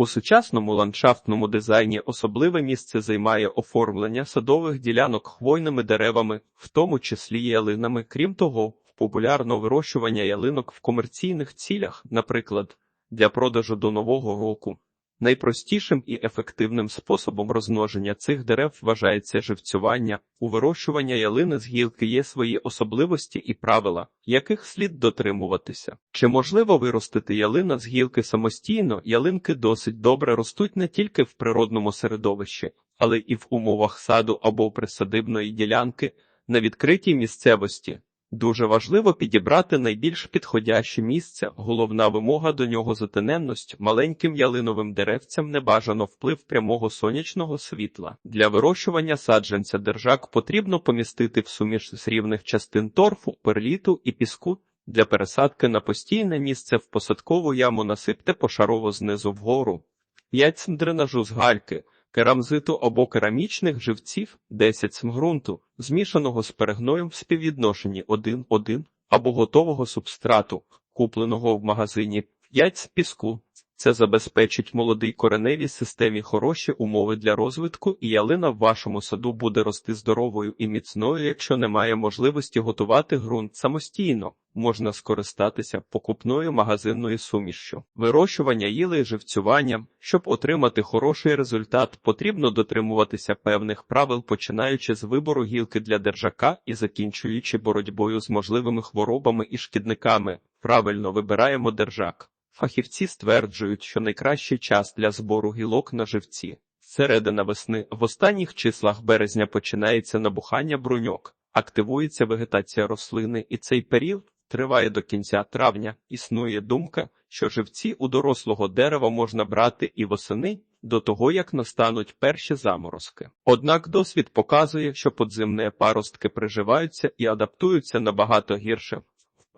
У сучасному ландшафтному дизайні особливе місце займає оформлення садових ділянок хвойними деревами, в тому числі ялинами. Крім того, популярно вирощування ялинок в комерційних цілях, наприклад, для продажу до нового року. Найпростішим і ефективним способом розмноження цих дерев вважається живцювання. У вирощування ялини з гілки є свої особливості і правила, яких слід дотримуватися. Чи можливо виростити ялина з гілки самостійно? Ялинки досить добре ростуть не тільки в природному середовищі, але і в умовах саду або присадибної ділянки на відкритій місцевості. Дуже важливо підібрати найбільш підходяще місце. Головна вимога до нього затененність. Маленьким ялиновим деревцям не бажано вплив прямого сонячного світла. Для вирощування саджанця держак потрібно помістити в суміш з рівних частин торфу, перліту і піску. Для пересадки на постійне місце в посадкову яму насипте пошарово знизу вгору. 5 см дренажу з гальки керамзиту або керамічних живців 10 см ґрунту, змішаного з перегноєм в співвідношенні 1-1 або готового субстрату, купленого в магазині 5 з піску. Це забезпечить молодій кореневій системі хороші умови для розвитку, і ялина в вашому саду буде рости здоровою і міцною, якщо немає можливості готувати ґрунт самостійно. Можна скористатися покупною магазинною сумішшю. Вирощування їли живцюванням. Щоб отримати хороший результат, потрібно дотримуватися певних правил, починаючи з вибору гілки для держака і закінчуючи боротьбою з можливими хворобами і шкідниками. Правильно вибираємо держак. Фахівці стверджують, що найкращий час для збору гілок на живці середина весни. В останніх числах березня починається набухання бруньок, активується вегетація рослини, і цей період триває до кінця травня. Існує думка, що живці у дорослого дерева можна брати і восени. До того як настануть перші заморозки. Однак досвід показує, що подземні паростки приживаються і адаптуються набагато гірше.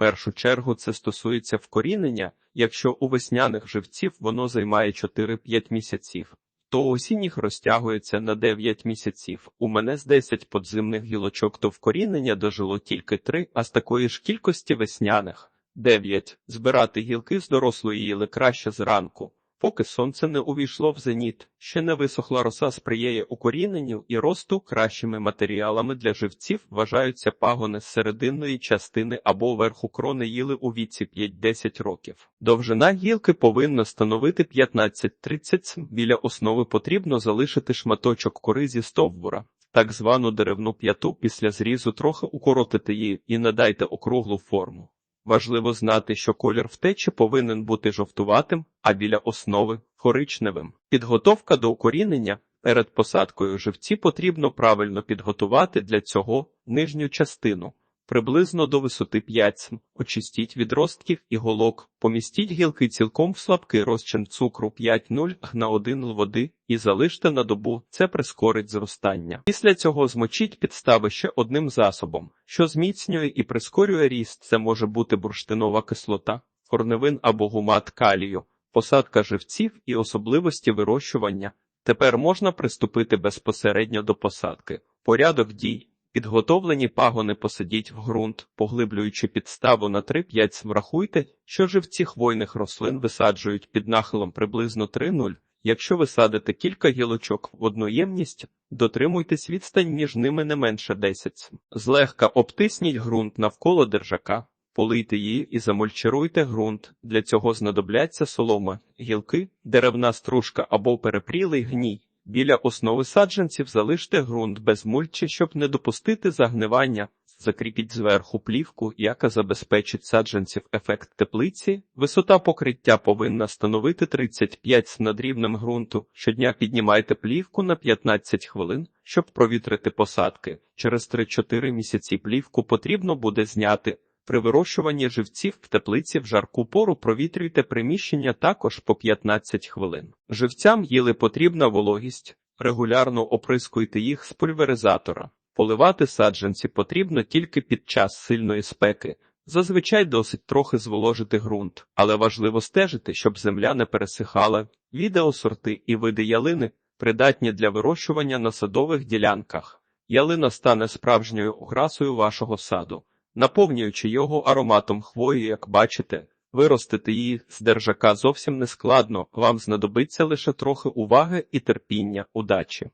Першу чергу це стосується вкорінення, якщо у весняних живців воно займає 4-5 місяців, то осінніх розтягується на 9 місяців. У мене з 10 подземних гілочок до вкорінення дожило тільки 3, а з такої ж кількості весняних 9. Збирати гілки з дорослої їли краще зранку. Поки сонце не увійшло в зеніт, ще не висохла роса сприяє укоріненню і росту кращими матеріалами для живців вважаються пагони з серединної частини або верху крони їли у віці 5-10 років. Довжина гілки повинна становити 15-30 см. Біля основи потрібно залишити шматочок кори зі стовбура. Так звану деревну п'яту після зрізу трохи укоротити її і надайте округлу форму. Важливо знати, що колір втечі повинен бути жовтуватим, а біля основи коричневим. Підготовка до укорінення перед посадкою живці потрібно правильно підготувати для цього нижню частину. Приблизно до висоти 5 см. Очистіть від ростків і голок, помістіть гілки цілком в слабкий розчин цукру 5,0 на 1 л води і залиште на добу, це прискорить зростання. Після цього змочіть підстави ще одним засобом, що зміцнює і прискорює ріст. Це може бути бурштинова кислота, корневин або гумат калію, посадка живців і особливості вирощування. Тепер можна приступити безпосередньо до посадки. Порядок дій. Підготовлені пагони посадіть в ґрунт, поглиблюючи підставу на 3-5. Врахуйте, що живці хвойних рослин висаджують під нахилом приблизно 3-0. Якщо ви садите кілька гілочок в одну ємність, дотримуйтесь відстань між ними не менше 10 см. Злегка обтисніть ґрунт навколо держака, полийте її і замульчируйте ґрунт. Для цього знадобляться солома, гілки, деревна стружка або перепрілий гній. Біля основи саджанців залиште ґрунт без мульчі, щоб не допустити загнивання. Закріпіть зверху плівку, яка забезпечить саджанців ефект теплиці. Висота покриття повинна становити 35 см над рівнем ґрунту. Щодня піднімайте плівку на 15 хвилин, щоб провітрити посадки. Через 3-4 місяці плівку потрібно буде зняти. При вирощуванні живців в теплиці в жарку пору провітрюйте приміщення також по 15 хвилин. Живцям їли потрібна вологість, регулярно оприскуйте їх з пульверизатора. Поливати саджанці потрібно тільки під час сильної спеки. Зазвичай досить трохи зволожити ґрунт, але важливо стежити, щоб земля не пересихала. Відеосорти і види ялини придатні для вирощування на садових ділянках. Ялина стане справжньою окрасою вашого саду наповнюючи його ароматом хвої, як бачите, Виростити її з держака зовсім не складно, вам знадобиться лише трохи уваги і терпіння. Удачі!